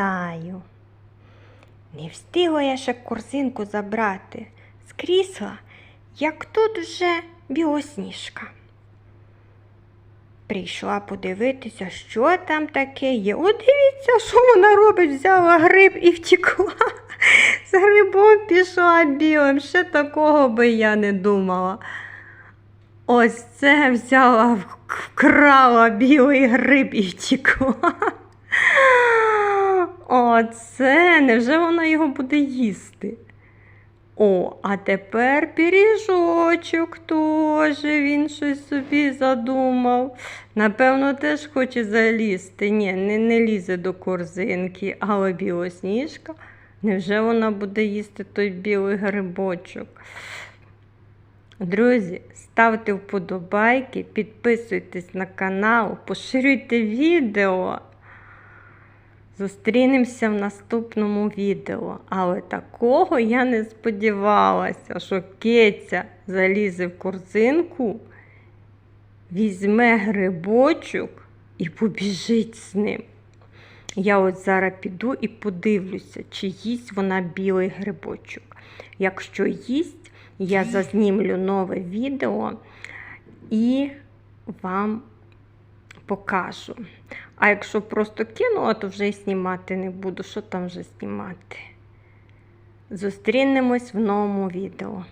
пам'ятаю. Не встигла я ще корзинку забрати з крісла, як тут вже білосніжка. Прийшла подивитися, що там таке є. О, дивіться, що вона робить, взяла гриб і втекла. З грибом пішла білим. Ще такого би я не думала. Ось це взяла, вкрала білий гриб і втекла. Оце, невже вона його буде їсти? О, а тепер пиріжочок теж він щось собі задумав. Напевно, теж хоче залізти. Ні, не, не лізе до корзинки, але білосніжка. Невже вона буде їсти той білий грибочок? Друзі, ставте вподобайки, підписуйтесь на канал, поширюйте відео. Зустрінемося в наступному відео. Але такого я не сподівалася, що киця залізе в корзинку, візьме грибочок і побіжить з ним. Я от зараз піду і подивлюся, чи їсть вона білий грибочок. Якщо їсть, я зазнімлю нове відео і вам покажу. А якщо просто кинула, то вже й знімати не буду. Що там вже знімати? Зустрінемось в новому відео.